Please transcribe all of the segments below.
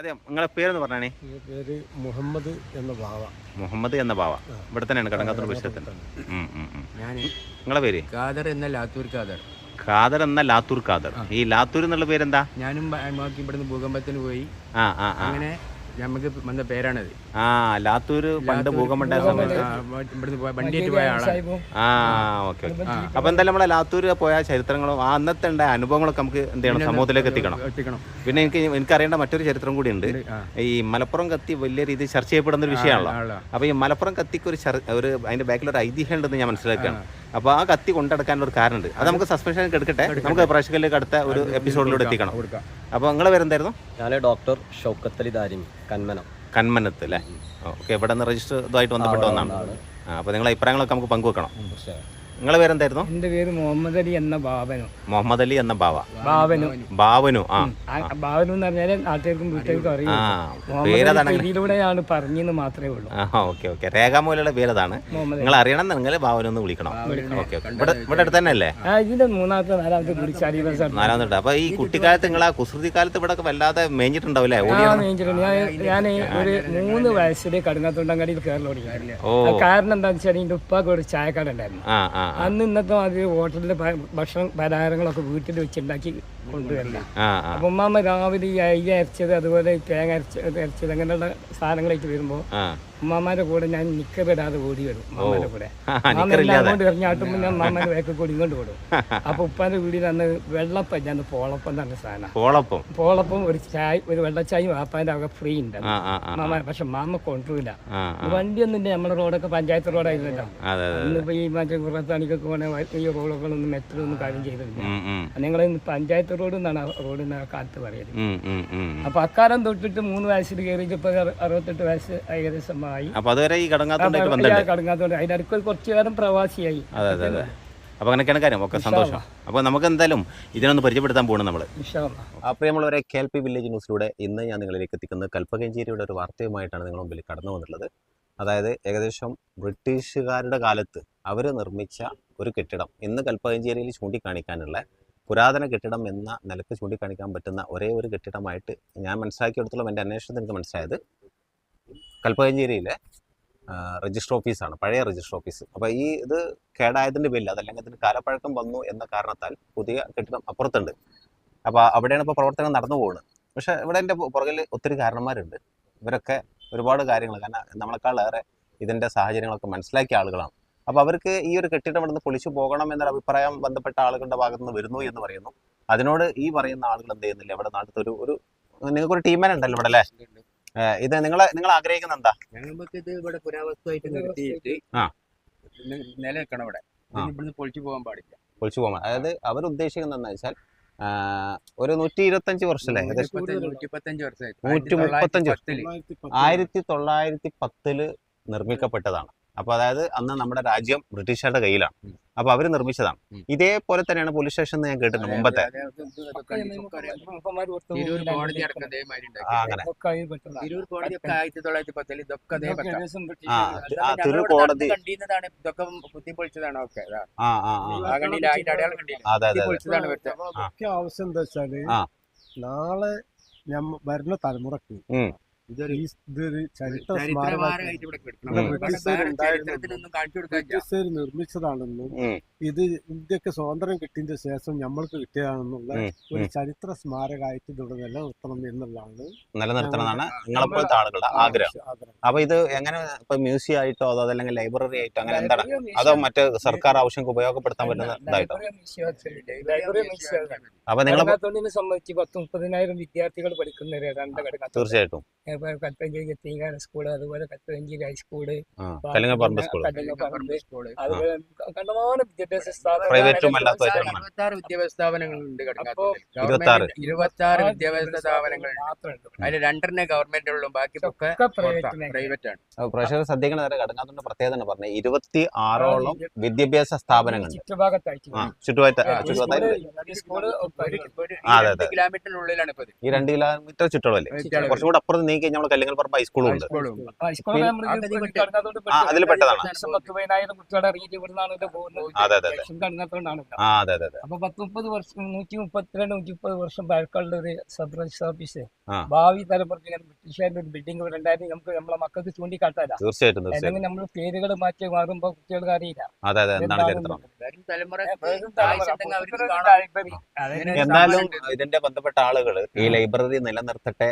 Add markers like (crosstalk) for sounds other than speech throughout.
അതെ നിങ്ങളെ പേരെന്ന് പറഞ്ഞാണേ. ഈ പേര് മുഹമ്മദ് എന്ന ബാവ. മുഹമ്മദ് എന്ന ബാവ. ആ. ഇവിടെ തന്നെയാണ് കടങ്ങാത്തൂർ വിഷയത്തിന് ഞാൻ നിങ്ങളെ പേര്? ഖാദർ എന്ന ലാത്തൂർ ഖാദർ. ഖാദർ എന്ന ലാത്തൂർ ഖാദർ. ഈ ലാത്തൂർ എന്നുള്ള പേരെന്താ? ഞാനും ഇവിടുന്ന് ഭൂകമ്പത്തിന് പോയി. ആ ആ ആ. അങ്ങനെ നമുക്ക് വന്ന പേരാണത്. ആ ലാത്തൂർ പണ്ട് ലാത്തൂർ ഭൂകമ്പം സമയത്ത്. ഇവിടുന്ന് പോയ വണ്ടിയായിട്ട് പോയ ആളാണ്. ആ ഓക്കെ ഓക്കെ. അപ്പൊ എന്തായാലും നമ്മളെ ലാത്തൂർ പോയ ചരിത്രങ്ങളും ആ അന്നത്തെ ഉണ്ടായ അനുഭവങ്ങളൊക്കെ നമുക്ക് എന്ത് ചെയ്യണം? സമൂഹത്തിലേക്ക് എത്തിക്കണം. എത്തിക്കണം. പിന്നെ എനിക്ക് എനിക്കറിയേണ്ട മറ്റൊരു ചരിത്രം കൂടി ഉണ്ട്. ഈ മലപ്പുറം കത്തി വലിയ രീതിയിൽ ചർച്ച ചെയ്യപ്പെടുന്ന ഒരു വിഷയമാണല്ലോ. അപ്പൊ ഈ മലപ്പുറം കത്തിക്ക് ഒരു ഒരു അതിന്റെ ബാക്കിൽ ഒരു ഐതിഹ്യം ഉണ്ടെന്ന് ഞാൻ മനസ്സിലാക്കുകയാണ്. അപ്പൊ ആ കത്തി കൊണ്ടെടുക്കാനുള്ള ഒരു കാരണമുണ്ട് അത് നമുക്ക് സസ്പെൻഷൻ എടുക്കട്ടെ. നമുക്ക് പ്രേക്ഷകരിലേക്ക് അടുത്ത ഒരു എപ്പിസോഡിലൂടെ എത്തിക്കണം. കൊടുക്കാം അപ്പൊ നിങ്ങളെ പേരെന്തായിരുന്നു? ഞാൻ ഡോക്ടർ ഷൗക്കത്തലി ദാരിമി കന്മനം. കന്മനത്ത് അല്ലേ ഓക്കെ ഇവിടെ നിന്ന് രജിസ്റ്റർ ഇതുമായിട്ട് ബന്ധപ്പെട്ട് വന്നാണ് അപ്പൊ അപ്പോൾ നിങ്ങളെ അഭിപ്രായങ്ങളൊക്കെ നമുക്ക് പങ്കുവെക്കണം. നിങ്ങളെ പേരെന്തായിരുന്നു? എന്റെ പേര് മുഹമ്മദ് അലി എന്ന ബാബനു. മുഹമ്മദ് അലി എന്ന ബാവ. ബാബനു ബാവനു ആ. ബാബനു എന്ന് പറഞ്ഞാൽ നാട്ടുകാർക്കും വീട്ടുകാർക്കും അറിയാം. ഇതിലൂടെയാണ് പറഞ്ഞെന്ന് മാത്രമേ ഉള്ളൂ. ആ ഓക്കെ ഓക്കെ. രേഖാമൂലയുടെ പേരതാണ്. നിങ്ങൾ അറിയണം നിങ്ങൾ ബാവനു ഒന്ന് വിളിക്കണം. ഓക്കെ ഇവിടെ ഇവിടെ അടുത്ത് തന്നെ അല്ലേ ഇതിന്റെ മൂന്നാമത്തെ നാലാമത്തെ കുറിച്ച് അലി നാലാമത്തെ അപ്പൊ ഈ കുട്ടിക്കാലത്ത് നിങ്ങൾ ആ കുസൃതി കാലത്ത് ഇവിടെ വല്ലാതെ മേഞ്ഞിട്ടുണ്ടാവില്ലേ ഞാൻ ഒരു മൂന്ന് വയസ്സിൽ കടുങ്ങാത്തുണ്ടങ്ങാടിയിൽ കയറി ഓടിക്കാറില്ല? കാരണം എന്താണെന്ന് വെച്ചാൽ എന്റെ ഉപ്പാക്ക് ഒരു ചായക്കട അന്ന് ഇന്നത്തെ മാതിരി ഹോട്ടലിലെ ഭക്ഷണം പലഹാരങ്ങളൊക്കെ വീട്ടിൽ വെച്ചുണ്ടാക്കി കൊണ്ടുവരില്ല ആ ഉമ്മാമ്മ രാവിലെ ഈ അയ്യ അരച്ചത് അതുപോലെ തേങ്ങ അരച്ച അരച്ചത് അങ്ങനെയുള്ള സാധനങ്ങളായിട്ട് വരുമ്പോൾ ഉമ്മാമാരുടെ കൂടെ ഞാൻ നിക്കറിടാതെ ഓടി വരും ഉമ്മാമാരുടെ കൂടെ. (laughs) ആ, മാമ എല്ലാം നിക്കറില്ലാതെ അങ്ങോട്ട് എറിഞ്ഞാട്ടുമ്പോൾ ഞാൻ മാമാന്റെ വേക്ക് കൂടി ഇങ്ങോട്ട് വിടും (laughs) അപ്പൊ ഉപ്പാന്റെ വീടിൽ അന്ന് വെള്ളപ്പം ഞാൻ പോളപ്പം തന്നെ സാധനം. പോളപ്പം. പോളപ്പം ഒരു ചായ ഒരു വെള്ളച്ചായും വാപ്പാന്റെ അവിടെ ഫ്രീ ഉണ്ട്. മാമ പക്ഷെ മാമ ആ. വണ്ടിയൊന്നും ഇല്ല നമ്മുടെ റോഡൊക്കെ പഞ്ചായത്ത് റോഡായിരുന്നല്ലോ ഇന്നിപ്പോ ഈ മറ്റേ കുറത്താണിക്കൊക്കെ പോണേ ഈ റോഡുകളൊന്നും മെത്രൊന്നും കാര്യം ചെയ്തിട്ടില്ല ഞങ്ങൾ പഞ്ചായത്ത് റോഡ് എന്നാണ് റോഡിന് കാലത്ത് പറയുന്നത്. അപ്പൊ അക്കാലം തൊട്ടിട്ട് മൂന്ന് വയസ്സിൽ കയറിയിട്ട് ഇപ്പൊ അറുപത്തെട്ട് വയസ്സ് ഏകദേശം ആയി. അപ്പൊ അതുവരെ ഈ കടങ്ങാത്തോണ്ടായിട്ട് ബന്ധമുണ്ട്. കടങ്ങാത്തോണ്ട്. അതിനടുക്ക് കുറച്ചു കാലം പ്രവാസിയായി. അതെ അതെ അതെ. അപ്പൊ അങ്ങനെയൊക്കെയാണ് കാര്യം. ഒക്കെ സന്തോഷം. അപ്പൊ നമുക്ക് എന്തായാലും ഇതിനൊന്ന് പരിചയപ്പെടുത്താൻ പോകണം നമ്മൾ ഇൻഷാ നമ്മളൊരു പ്രിയമുള്ളവരെ കെ എൽ പി വില്ലേജ് ന്യൂസിലൂടെ ഇന്ന് ഞാൻ നിങ്ങളിലേക്ക് എത്തിക്കുന്നത് കൽപ്പകഞ്ചേരിയുടെ ഒരു വാർത്തയുമായിട്ടാണ് നിങ്ങളുടെ മുമ്പിൽ കടന്നു വന്നിട്ടുള്ളത്. അതായത് ഏകദേശം ബ്രിട്ടീഷുകാരുടെ കാലത്ത് അവർ നിർമ്മിച്ച ഒരു കെട്ടിടം. ഇന്ന് കൽപ്പകഞ്ചേരിയിൽ ചൂണ്ടിക്കാണിക്കാനുള്ള പുരാതന കെട്ടിടം എന്ന നിലയ്ക്ക് ചൂണ്ടിക്കാണിക്കാൻ പറ്റുന്ന ഒരേ ഒരു കെട്ടിടമായിട്ട് ഞാൻ മനസ്സിലാക്കിയെടുത്തോളം എന്റെ അന്വേഷണത്തിൽ എനിക്ക് മനസ്സിലായത് കൽപ്പകഞ്ചേരിയിലെ രജിസ്റ്റർ ഓഫീസാണ് പഴയ രജിസ്റ്റർ ഓഫീസ് അപ്പോൾ ഈ ഇത് കേടായതിന്റെ പേരിൽ അതല്ലെങ്കിൽ അതിന് കാലപ്പഴക്കം വന്നു എന്ന കാരണത്താൽ പുതിയ കെട്ടിടം അപ്പുറത്തുണ്ട്. അപ്പോൾ അവിടെയാണ് ഇപ്പോൾ പ്രവർത്തനം നടന്നു പോകുന്നത് പക്ഷേ ഇവിടെ എന്റെ പുറകിൽ ഒത്തിരി കാരണന്മാരുണ്ട്. ഇവരൊക്കെ ഒരുപാട് കാര്യങ്ങൾ കാരണം നമ്മളെക്കാൾ ഏറെ ഇതിന്റെ സാഹചര്യങ്ങളൊക്കെ മനസ്സിലാക്കിയ ആളുകളാണ്. അപ്പോൾ അവർക്ക് ഈ ഒരു കെട്ടിടം ഇവിടുന്ന് പൊളിച്ചു പോകണം എന്നൊരു അഭിപ്രായം ബന്ധപ്പെട്ട ആളുകളുടെ ഭാഗത്ത് നിന്ന് വരുന്നു എന്ന് പറയുന്നു. അതിനോട് ഈ പറയുന്ന ആളുകൾ എന്ത് ചെയ്യുന്നില്ല? ഇവിടെ നാട്ടിലത്തെ ഒരു ഒരു നിങ്ങൾക്കൊരു ടീമേനുണ്ടല്ലോ ഇവിടെ അല്ലേ? ഇത് നിങ്ങളെ നിങ്ങൾ ആഗ്രഹിക്കുന്ന എന്താ ഞങ്ങൾക്ക് ഇത് ഇവിടെ പുരാവസ്തുവായിട്ട് നിർത്തിയിട്ട് നിലനിൽക്കണം ഇവിടെ. ഇവിടുന്ന് പൊളിച്ചു പോകാൻ പാടില്ല. പൊളിച്ചു പോകാൻ അതായത് അവർ ഉദ്ദേശിക്കുന്നത് എന്താ വെച്ചാൽ ഒരു നൂറ്റി ഇരുപത്തഞ്ച് വർഷമായി നൂറ്റി മുപ്പത്തഞ്ച് ആയിരത്തി തൊള്ളായിരത്തി പത്തിൽ നിർമ്മിക്കപ്പെട്ടതാണ്. അപ്പൊ അതായത് അന്ന് നമ്മുടെ രാജ്യം ബ്രിട്ടീഷുകാരുടെ കയ്യിലാണ്. അപ്പോൾ അപ്പൊ അവർ നിർമ്മിച്ചതാണ്. ഇതേപോലെ തന്നെയാണ് പോലീസ് സ്റ്റേഷൻ എന്ന് ഞാൻ കേട്ടിട്ടുണ്ട് മുമ്പത്തെ. തിരൂർ കോടതി അതേ. ആവശ്യം എന്താ വെച്ചാൽ നാളെ വരുന്ന തലമുറയ്ക്ക്. ഇതൊരു ചരിത്ര ബ്രിട്ടീഷുകാർ നിർമ്മിച്ചതാണെന്നും ഇത് ഇന്ത്യയ്ക്ക് സ്വാതന്ത്ര്യം കിട്ടിയതിന് ശേഷം നമ്മൾക്ക് കിട്ടിയതാണെന്നുള്ള ഒരു. ചരിത്ര സ്മാരകമായിട്ട് ഇവിടെ നിലനിർത്തണം എന്നുള്ളതാണ് നിലനിർത്തണമെന്നാണ് നിങ്ങളെപ്പോഴത്തെ ആളുകളുടെ ആഗ്രഹം. അപ്പൊ ഇത് എങ്ങനെ ഇപ്പൊ മ്യൂസിയം ആയിട്ടോ അതോ അതല്ലെങ്കിൽ ലൈബ്രറി ആയിട്ടോ അങ്ങനെ എന്താണ്? അതോ മറ്റ് സർക്കാർ ആവശ്യങ്ങൾക്ക് ഉപയോഗപ്പെടുത്താൻ പറ്റുന്ന ഇതായിട്ടോ. അപ്പൊ നിങ്ങൾ സംബന്ധിച്ച് പത്ത് മുപ്പതിനായിരം വിദ്യാർത്ഥികൾ പഠിക്കുന്ന ഒരു തീർച്ചയായിട്ടും കൽപ്പഞ്ചേരി തീങ്കാന സ്കൂൾ അതുപോലെ Kalpancheri high school Kallingaparamba school Kallingaparamba അതുപോലെ കണ്ടമാനം വിദ്യാഭ്യാസ സ്ഥാപനങ്ങൾ വിദ്യാഭ്യാസ സ്ഥാപനങ്ങളുണ്ട്. ഇരുപത്തി ആറ് വിദ്യാഭ്യാസ സ്ഥാപനങ്ങൾ അതിൽ രണ്ടെണ്ണേ ഗവൺമെന്റ് ഉള്ളൂ ബാക്കി പ്രൈവറ്റ് ആണ് നേരെ കടങ്ങാത്തോണ്ട് പ്രത്യേകത തന്നെ പറഞ്ഞത് ഇരുപത്തി ആറോളം വിദ്യാഭ്യാസ സ്ഥാപനങ്ങൾ അതെ. കിലോമീറ്ററിനുള്ളിലാണ് ഇത് ഈ രണ്ട് കിലോമീറ്റർ ചുറ്റളവല്ലേ? ചുറ്റളവ്. കുറച്ചും കൂടെ അപ്പുറത്ത് നീങ്ങി ഇറങ്ങിക്കഴിഞ്ഞാൽ നമ്മൾ കല്ലിങ്ങൽ പറമ്പ് ഹൈസ്കൂളും ഉണ്ട്. അതിൽ പെട്ടതാണ്. അതെ, അതെ, അതെ. അതെ. അപ്പൊ പത്ത് മുപ്പത് വർഷം നൂറ്റി മുപ്പത്തിരണ്ട് നൂറ്റി മുപ്പത് വർഷം പഴക്കമുള്ള ഒരു സബ് രജിസ്റ്റർ ഓഫീസ്. ആ. ഭാവി തലമുറയ്ക്ക് ഇങ്ങനെ ബ്രിട്ടീഷുകാരുടെ ഒരു ബിൽഡിംഗ് ഇവിടെ ഉണ്ടായിരുന്നു നമുക്ക് നമ്മളെ മക്കൾക്ക് ചൂണ്ടിക്കാട്ടാല? തീർച്ചയായിട്ടും തീർച്ചയായിട്ടും. അല്ലെങ്കിൽ നമ്മൾ പേരുകൾ മാറ്റി മാറുമ്പോ കുട്ടികൾക്ക് അറിയില്ല. അതെ അതെ എന്താണ് ചരിത്രം? എന്തായാലും ഇതിന്റെ ബന്ധപ്പെട്ട ആളുകൾ ഈ ലൈബ്രറി നിലനിർത്തട്ടെ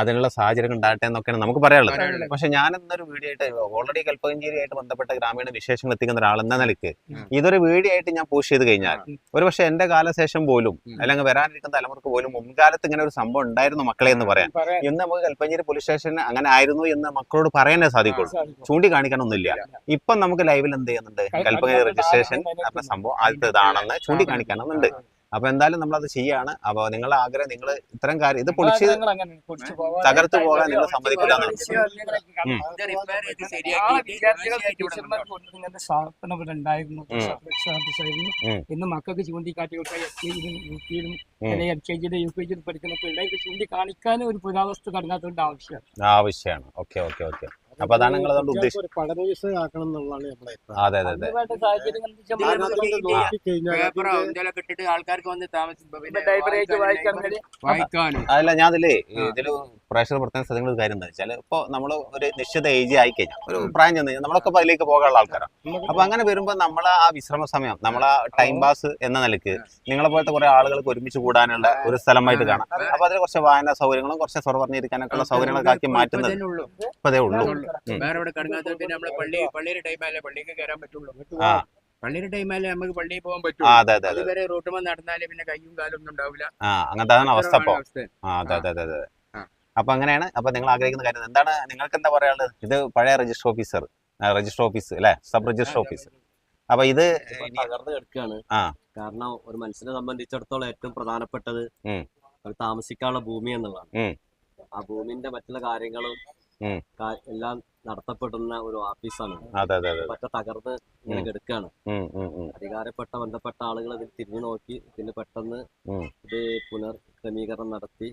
അതിനുള്ള സാഹചര്യം ഉണ്ടാകട്ടെ എന്നൊക്കെയാണ് നമുക്ക് പറയാനുള്ളത്. പക്ഷെ ഞാൻ എന്നൊരു വീഡിയോ ആയിട്ട് ഓൾറെഡി കൽപ്പകഞ്ചേരിയായിട്ട് ബന്ധപ്പെട്ട ഗ്രാമീണ വിശേഷങ്ങൾ എത്തിക്കുന്ന ഒരാൾ എന്ന നിലയ്ക്ക്. ഇതൊരു വീഡിയോ ആയിട്ട് ഞാൻ പോസ്റ്റ് ചെയ്ത് കഴിഞ്ഞാൽ ഒരു പക്ഷെ എന്റെ കാലശേഷം പോലും. അല്ലെങ്കിൽ വരാനിരിക്കുന്ന തലമുറയ്ക്ക് പോലും മുൻകാലത്ത് ഇങ്ങനെ ഒരു സംഭവം ഉണ്ടായിരുന്നു മക്കളെ എന്ന് പറയാൻ. ഇന്ന് നമുക്ക് കൽപ്പഞ്ചേരി പോലീസ് സ്റ്റേഷൻ അങ്ങനെ ആയിരുന്നു എന്ന് മക്കളോട് പറയാനേ സാധിക്കുള്ളൂ. സാധിക്കും. ചൂണ്ടിക്കാണിക്കാനൊന്നുമില്ല. ഇപ്പം നമുക്ക് ലൈവിൽ എന്ത് ചെയ്യുന്നുണ്ട്? കൽപ്പകഞ്ചേരി രജിസ്ട്രേഷൻ സംഭവം ആദ്യത്തെ ഇതാണെന്ന് ചൂണ്ടിക്കാണിക്കാനുണ്ട് അപ്പൊ എന്തായാലും നമ്മൾ അത് ചെയ്യാണ്. അപ്പൊ നിങ്ങളുടെ ആഗ്രഹം നിങ്ങൾ ഇത്തരം കാര്യം ഇത് പൊളിച്ച് ഞങ്ങൾ അങ്ങനെ പൊളിച്ച് പോവാൻ തകർത്ത് പോകാൻ നിങ്ങൾ സമ്മതിക്കില്ല. ഇന്ന് മക്കൾക്ക് ചൂണ്ടിക്കാട്ടി കൊടുത്ത എസ് കെയിലും യു പിയിലും അല്ലെങ്കിൽ എൽ കെ ജിയിലും യു കെ ജിയിലും പഠിക്കുന്ന പിള്ളേർക്ക് ചൂണ്ടിക്കാണിക്കാൻ ഒരു പുരാവസ്തു കടങ്ങാത്തതിന്റെ ആവശ്യം ആവശ്യമാണ്. Okay okay okay. അപ്പൊ അതാണ് നിങ്ങൾ അതുകൊണ്ട് ഉദ്ദേശിച്ചത് ഒരു പഠന വിഷയം ആക്കണം എന്നുള്ളതാണ് അഭിപ്രായം. അതെ അതെ അതെ പേപ്പറോ എന്തെങ്കിലും ഇട്ടിട്ട് ആൾക്കാർക്ക് വന്ന് പിന്നെ വായിക്കാനും അതല്ല ഞാൻ അതിലേ. ഇതിൽ പ്രേക്ഷകർ പ്രത്യേകം ശ്രദ്ധിക്കുന്ന ഒരു കാര്യം എന്താ വെച്ചാൽ ഇപ്പൊ നമ്മൾ ഒരു നിശ്ചിത ഏജ് ആയി കഴിഞ്ഞാൽ ഒരു പ്രായം ചെന്ന് കഴിഞ്ഞാൽ നമ്മളൊക്കെ അതിലേക്ക് പോകാനുള്ള ആൾക്കാരാണ് അപ്പൊ അങ്ങനെ വരുമ്പോൾ നമ്മൾ ആ വിശ്രമ സമയം നമ്മളെ ടൈം പാസ് എന്ന നിലയ്ക്ക് നിങ്ങളെ പോലത്തെ കുറെ ആളുകൾക്ക് ഒരുമിച്ച് കൂടാനുള്ള ഒരു സ്ഥലമായിട്ട് കാണാം. അപ്പൊ അതിൽ കുറച്ച് വായന സൗകര്യങ്ങളും കുറച്ച് സ്വർ പറഞ്ഞിരിക്കാനൊക്കെ ഉള്ള സൗകര്യങ്ങളൊക്കെ ആക്കി മാറ്റുന്നത് ഇപ്പൊ ഉള്ളൂ. ഇപ്പൊ അതേ ഉള്ളൂ ആ. പള്ളിയുടെ ടൈമല്ലേ നമുക്ക് പള്ളിയിൽ പോകാൻ പറ്റും പറ്റുള്ളൂ. അതെ അതെ അതെ. അതുവരെ റൂട്ടുമ്പോൾ നടന്നാലേ പിന്നെ കയ്യും കാലും ഒന്നും ഉണ്ടാവില്ല. ആ അങ്ങനത്തെ അതാണ് അവസ്ഥ ഇപ്പൊ അവസ്ഥ ആ അതെ അതെ അതെ അതെ ആ. അപ്പൊ അങ്ങനെയാണ്. അപ്പൊ നിങ്ങൾ ആഗ്രഹിക്കുന്ന കാര്യം എന്താണ് നിങ്ങൾക്ക് എന്താ പറയാനുള്ളത്? ഇത് പഴയ രജിസ്റ്റർ ഓഫീസർ രജിസ്റ്റർ ഓഫീസ് അല്ലെ സബ് രജിസ്റ്റർ ഓഫീസ് അപ്പൊ ഇത് തകർന്നു കിടക്കുകയാണ്. കാരണം ഒരു മനുഷ്യനെ സംബന്ധിച്ചിടത്തോളം ഏറ്റവും പ്രധാനപ്പെട്ടത് താമസിക്കാനുള്ള ഭൂമി എന്നുള്ളതാണ്. ആ ഭൂമിന്റെ മറ്റുള്ള കാര്യങ്ങളും എല്ലാം നടത്തപ്പെടുന്ന ഒരു ഓഫീസാണ് പറ്റ തകർന്ന് ഇങ്ങനെ ഉം. അധികാരപ്പെട്ട ബന്ധപ്പെട്ട ആളുകൾ ഇതിൽ തിരിഞ്ഞു നോക്കി പിന്നെ പെട്ടെന്ന് ഇത് പുനർ ക്രമീകരണം നടത്തി.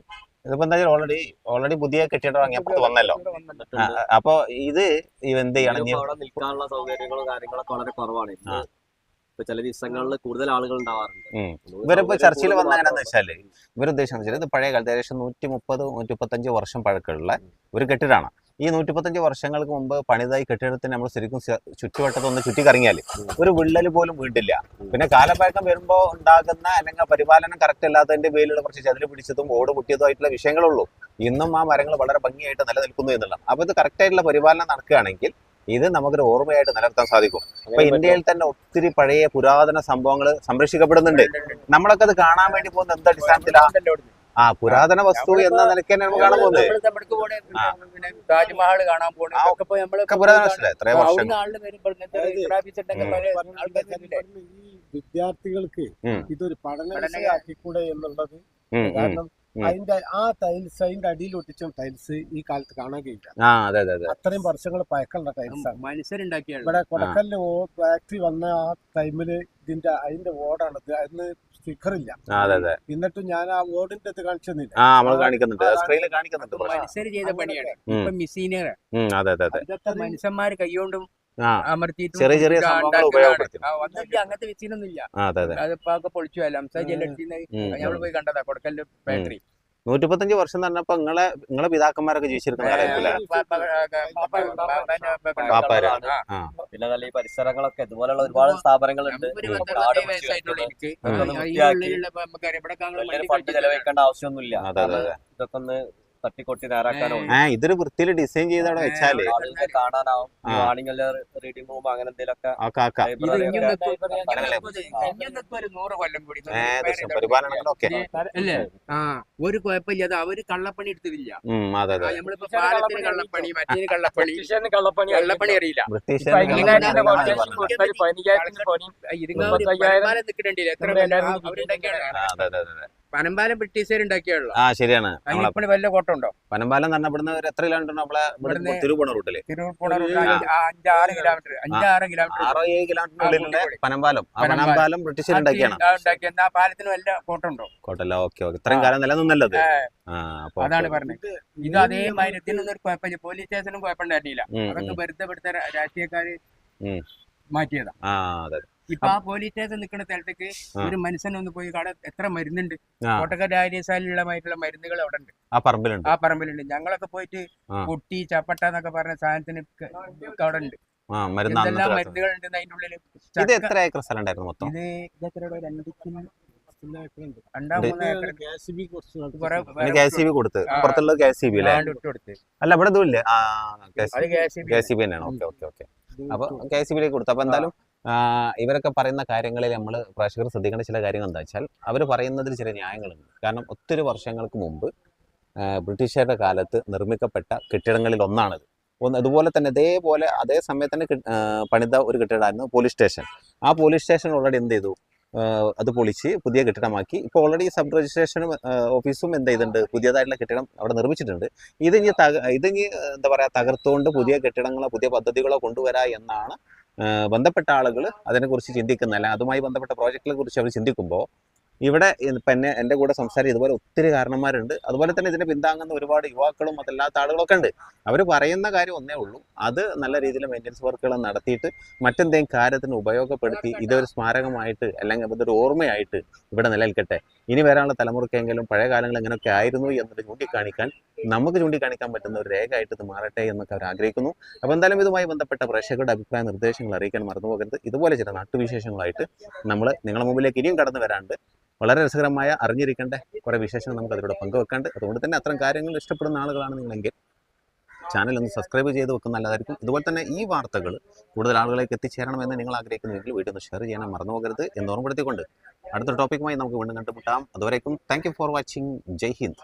ഇതിപ്പോ എന്താ ഓൾറെഡി ഓൾറെഡി പുതിയ കെട്ടിടം വന്നല്ലോ. അപ്പൊ ഇത് എന്ത് ചെയ്യണം? നിൽക്കാനുള്ള സൗകര്യങ്ങളും കാര്യങ്ങളൊക്കെ വളരെ കുറവാണ്. ഇപ്പൊ ചില ദിവസങ്ങളിൽ കൂടുതൽ ആളുകൾ ഉണ്ടാവാറുണ്ട് ഇവരിപ്പോ ചർച്ചയിൽ വന്ന എങ്ങനെയാന്ന്. വെച്ചാൽ ഇവരുദ്ദേശം ഇത് പഴയ കാലത്ത് ഏകദേശം നൂറ്റി മുപ്പത് നൂറ്റി മുപ്പത്തഞ്ച് വർഷം പഴക്കമുള്ള ഒരു കെട്ടിടമാണ്. ഈ നൂറ്റിപ്പത്തഞ്ച് വർഷങ്ങൾക്ക് മുമ്പ് പണിതായി കെട്ടിടത്തിന് നമ്മൾ ശരിക്കും ചുറ്റുവട്ടത്തൊന്ന് ചുറ്റിക്കറങ്ങിയാൽ ഒരു വിള്ളൽ പോലും വീണ്ടില്ല. പിന്നെ കാലപ്പഴക്കം വരുമ്പോൾ ഉണ്ടാകുന്ന അല്ലെങ്കിൽ പരിപാലനം കറക്റ്റ് അല്ലാത്തതിന്റെ പേരിലുള്ള കുറച്ച് ചതിൽ പിടിച്ചതും ഓട് പൊട്ടിയതും ആയിട്ടുള്ള വിഷയങ്ങളുള്ളൂ ഇന്നും ആ മരങ്ങൾ വളരെ ഭംഗിയായിട്ട് നിലനിൽക്കുന്നു എന്നുള്ള അപ്പൊ ഇത് കറക്റ്റ് ആയിട്ടുള്ള പരിപാലനം നടക്കുകയാണെങ്കിൽ ഇത് നമുക്കൊരു ഓർമ്മയായിട്ട് നിലനിർത്താൻ സാധിക്കും. അപ്പൊ ഇന്ത്യയിൽ തന്നെ ഒത്തിരി പഴയ പുരാതന സംഭവങ്ങൾ സംരക്ഷിക്കപ്പെടുന്നുണ്ട്. നമ്മളൊക്കെ അത് കാണാൻ വേണ്ടി പോകുന്ന എന്ത് അടിസ്ഥാനത്തിലാ? ആ പുരാതന വസ്തു എന്ന നിലയ്ക്ക് തന്നെ നമ്മൾ കാണാൻ പോകുന്നത്. താജ്മഹൽ കാണാൻ പുരാതന വർഷം വിദ്യാർത്ഥികൾക്ക് ഇതൊരു പഠന എന്നുള്ളത്. കാരണം. അതിന്റെ ആ ടൈൽസ് അതിന്റെ അടിയിൽ ഒട്ടിച്ച ടൈൽസ് ഈ കാലത്ത് കാണാൻ കഴിയില്ല ആ അതെ അതെ അതെ. അത്രയും വർഷങ്ങൾ പഴക്കമുള്ള ടൈൽസ് ആണ് മനുഷ്യരുണ്ടാക്കിയാണ് ഇവിടെ കൊടക്കലിൽ ഫാക്ടറി വന്ന ആ ടൈമിൽ ഇതിന്റെ അതിന്റെ ഓടാണ് അതിന് സ്റ്റിക്കർ ഇല്ല. അതെ അതെ. എന്നിട്ടും ഞാൻ ആ ഓടിന്റെ ഇത് കാണിച്ചില്ല. മനുഷ്യർ ചെയ്ത പണിയാണ്. ഇപ്പൊ അതെ അതെ അതെ മനുഷ്യന്മാര് കൈകൊണ്ടും അമർത്തിയിട്ടും ചെറിയ ചെറിയ സംഭവങ്ങൾ. ഉപയോഗപ്പെടുത്തി. അങ്ങനത്തെ വിസീനൊന്നും ഇല്ല അതെ അതെ. അതിപ്പോ പൊളിച്ചു ഞങ്ങൾ പോയി കണ്ടതാ കൊടക്കലിന്റെ ഫാക്ടറി നൂറ്റിപ്പത്തഞ്ച് വർഷം തന്നെ ഇപ്പൊ നിങ്ങളെ നിങ്ങളെ പിതാക്കന്മാരൊക്കെ ജീവിച്ചിരുന്ന പിന്നെ നല്ല ഈ പരിസരങ്ങളൊക്കെ ഇതുപോലുള്ള ഒരുപാട് സ്ഥാപനങ്ങളുണ്ട്. ഫണ്ട് ചെലവഴിക്കേണ്ട ആവശ്യമൊന്നുമില്ല. അതെ അതെ അതെ. ഇതൊക്കെ ഒന്ന് തട്ടിക്കൊട്ടി നേരാക്കാനോ ആ ഇതൊരു വൃത്തിയിൽ ഡിസൈൻ ചെയ്ത് അവിടെ വെച്ചാൽ. ആളുകൾക്ക് കാണാനാവും. ആ. വാണിംഗ് റീഡിംഗ് റൂം അങ്ങനെ എന്തെങ്കിലുമൊക്കെ ആക്ക ആക്ക ലൈബ്രറി ഒക്കെ ഒരു കുഴപ്പമില്ല. അവർ കള്ളപ്പണി എടുത്തില്ല നമ്മളിപ്പോ പാലത്തിന് കള്ളപ്പണി മറ്റേ കള്ളപ്പണി. കള്ളപ്പണി കള്ളപ്പണി അറിയില്ല. വരുമാനം നിൽക്കണ്ടില്ല എത്ര അവരുണ്ടാക്കിയാണ് പനമ്പാലം ബ്രിട്ടീഷുകാർ ഉണ്ടാക്കിയുള്ളൂ ആ ശരിയാണ്. അതിനിപ്പണി വല്ല കോട്ടം ഉണ്ടോ പനമ്പാലം തന്നെ ഇവിടുന്ന് ഒരു എത്ര കിലോമീറ്റർ നമ്മളെ തിരുവോണ റൂട്ടിൽ. അഞ്ചാറ് കിലോമീറ്റർ അഞ്ചാറ് കിലോമീറ്റർ ആറോ ഏഴ് കിലോമീറ്ററിനുള്ളിലുള്ള. പനമ്പാലം. ആ പനമ്പാലം. പനമ്പാലം ആ എന്നാ പാലത്തിന് വല്ല കോട്ടുണ്ടോ കോട്ടല്ല ഓക്കെ ഓക്കെ. ഇത്രയും കാലം നിലനിന്നല്ലത് അത് ആ. അതാണ്. പറഞ്ഞത്. ഇത് അതേമാതിരി ഇതിനൊന്നും ഒരു കുഴപ്പമില്ല. പോലീസ് സ്റ്റേഷനും കുഴപ്പമുണ്ടായിരുന്നില്ല. അതൊക്കെ. വെറുതെ ഇവിടുത്തെ രാഷ്ട്രീയക്കാര് മാറ്റിയതാ. ആ അതെ. ഇപ്പൊ ആ പോലീസ് സ്റ്റേഷൻ നിൽക്കുന്ന സ്ഥലത്തേക്ക് ഒരു മനുഷ്യൻ ഒന്ന് പോയി കാണാൻ എത്ര മരുന്നുണ്ട്? കോട്ടക്കര രാജ്യശാലയുള്ളമായിട്ടുള്ള മരുന്നുകൾ അവിടെ ഉണ്ട് ആ പറമ്പിലുണ്ട്. ആ പറമ്പിലുണ്ട്. ഞങ്ങളൊക്കെ പോയിട്ട്. പൊട്ടി ചപ്പട്ട എന്നൊക്കെ പറഞ്ഞ സാധനത്തിന് അവിടെ ഉണ്ട് എന്തെല്ലാം മരുന്നുകൾ ഉണ്ട് അതിന്റെ ഉള്ളിൽ ഇത് എത്ര ഏക്കർ സ്ഥലം ഉണ്ടായിരുന്നു മൊത്തം? ഇത്. രണ്ടാ. സി ബി കൊടുത്ത്. പുറത്തുള്ള പുറത്തുള്ളത് കെ സി ബി അല്ലേ അല്ല ഇവിടെ കെ സി ബി തന്നെയാണ്. Okay okay okay. അപ്പൊ കെ സി ബിയിലേക്ക് കൊടുത്തു. അപ്പൊ എന്തായാലും ഇവരൊക്കെ പറയുന്ന കാര്യങ്ങളിൽ നമ്മൾ പ്രേക്ഷകർ ശ്രദ്ധിക്കേണ്ട ചില കാര്യങ്ങൾ എന്താ വെച്ചാൽ അവർ പറയുന്നതിൽ ചില ന്യായങ്ങളുണ്ട്. കാരണം ഒത്തിരി വർഷങ്ങൾക്ക് മുമ്പ് ബ്രിട്ടീഷുകാരുടെ കാലത്ത് നിർമ്മിക്കപ്പെട്ട കെട്ടിടങ്ങളിൽ ഒന്നാണിത്. ഒന്ന് അതുപോലെ തന്നെ ഇതേപോലെ അതേ സമയത്ത് തന്നെ പണിത ഒരു കെട്ടിടമായിരുന്നു പോലീസ് സ്റ്റേഷൻ. ആ പോലീസ് സ്റ്റേഷൻ ഓൾറെഡി എന്ത് ചെയ്തു? അത് പൊളിച്ച് പുതിയ കെട്ടിടമാക്കി. ഇപ്പോൾ ഓൾറെഡി സബ് രജിസ്ട്രേഷനും ഓഫീസും എന്ത് ചെയ്തിട്ടുണ്ട്? പുതിയതായിട്ടുള്ള കെട്ടിടം അവിടെ നിർമ്മിച്ചിട്ടുണ്ട്. ഇതിനി തക ഇതിനി എന്താ പറയുക തകർത്തുകൊണ്ട് പുതിയ കെട്ടിടങ്ങളോ പുതിയ പദ്ധതികളോ കൊണ്ടുവരാ എന്നാണ് ബന്ധപ്പെട്ട ആളുകൾ അതിനെക്കുറിച്ച് ചിന്തിക്കുന്ന അല്ല അതുമായി ബന്ധപ്പെട്ട പ്രോജക്റ്റിനെ കുറിച്ച് അവർ ചിന്തിക്കുമ്പോൾ ഇവിടെ ഇപ്പം എന്നെ എന്റെ കൂടെ സംസാരിച്ച് ഇതുപോലെ ഒത്തിരി കാരണന്മാരുണ്ട്. അതുപോലെ തന്നെ ഇതിനെ പിന്താങ്ങുന്ന ഒരുപാട് യുവാക്കളും അതല്ലാത്ത ആളുകളൊക്കെ ഉണ്ട്. അവർ പറയുന്ന കാര്യം ഒന്നേ ഉള്ളൂ. അത് നല്ല രീതിയിൽ മെയിന്റനൻസ് വർക്കുകൾ നടത്തിയിട്ട് മറ്റെന്തെങ്കിലും കാര്യത്തിന് ഉപയോഗപ്പെടുത്തി ഇതൊരു സ്മാരകമായിട്ട് അല്ലെങ്കിൽ ഇതൊരു ഓർമ്മയായിട്ട് ഇവിടെ നിലനിൽക്കട്ടെ. ഇനി വരാനുള്ള തലമുറക്കെങ്കിലും പഴയ കാലങ്ങൾ എങ്ങനെയൊക്കെ ആയിരുന്നു എന്നത് ചൂണ്ടിക്കാണിക്കാൻ നമുക്ക് ചൂണ്ടിക്കാണിക്കാൻ പറ്റുന്ന ഒരു രേഖ ആയിട്ട് ഇത് മാറട്ടെ എന്നൊക്കെ അവർ ആഗ്രഹിക്കുന്നു. അപ്പോൾ എന്തായാലും ഇതുമായി ബന്ധപ്പെട്ട പ്രേക്ഷകരുടെ അഭിപ്രായ നിർദ്ദേശങ്ങൾ അറിയിക്കാൻ മറന്നു പോകരുത് ഇതുപോലെ ചില നാട്ടുവിശേഷങ്ങളായിട്ട് നമ്മൾ നിങ്ങളുടെ മുമ്പിലേക്ക് ഇനിയും കടന്നു വരാണ്ട് വളരെ രസകരമായ അറിഞ്ഞിരിക്കേണ്ട കുറേ വിശേഷങ്ങൾ നമുക്ക് അതിലൂടെ പങ്കുവെക്കാണ്ട്. അതുകൊണ്ട് തന്നെ അത്തരം കാര്യങ്ങൾ ഇഷ്ടപ്പെടുന്ന ആളുകളാണ് നിങ്ങളെങ്കിൽ ചാനൽ ഒന്ന് സബ്സ്ക്രൈബ് ചെയ്ത് വെക്കുന്ന നല്ലതായിരിക്കും. ഇതുപോലെ തന്നെ ഈ വാർത്തകൾ കൂടുതൽ ആളുകളിലേക്ക് എത്തിച്ചേരണമെന്ന് നിങ്ങൾ ആഗ്രഹിക്കുന്നുവെങ്കിൽ വീഡിയോ ഒന്ന് ഷെയർ ചെയ്യാൻ മറന്നു പോകരുത് എന്ന് ഓർമ്മപ്പെടുത്തിക്കൊണ്ട് അടുത്ത ടോപ്പിക്കുമായി നമുക്ക് വീണ്ടും കണ്ടുമുട്ടാം. അതുവരേക്കും thank for watching Jai Hind.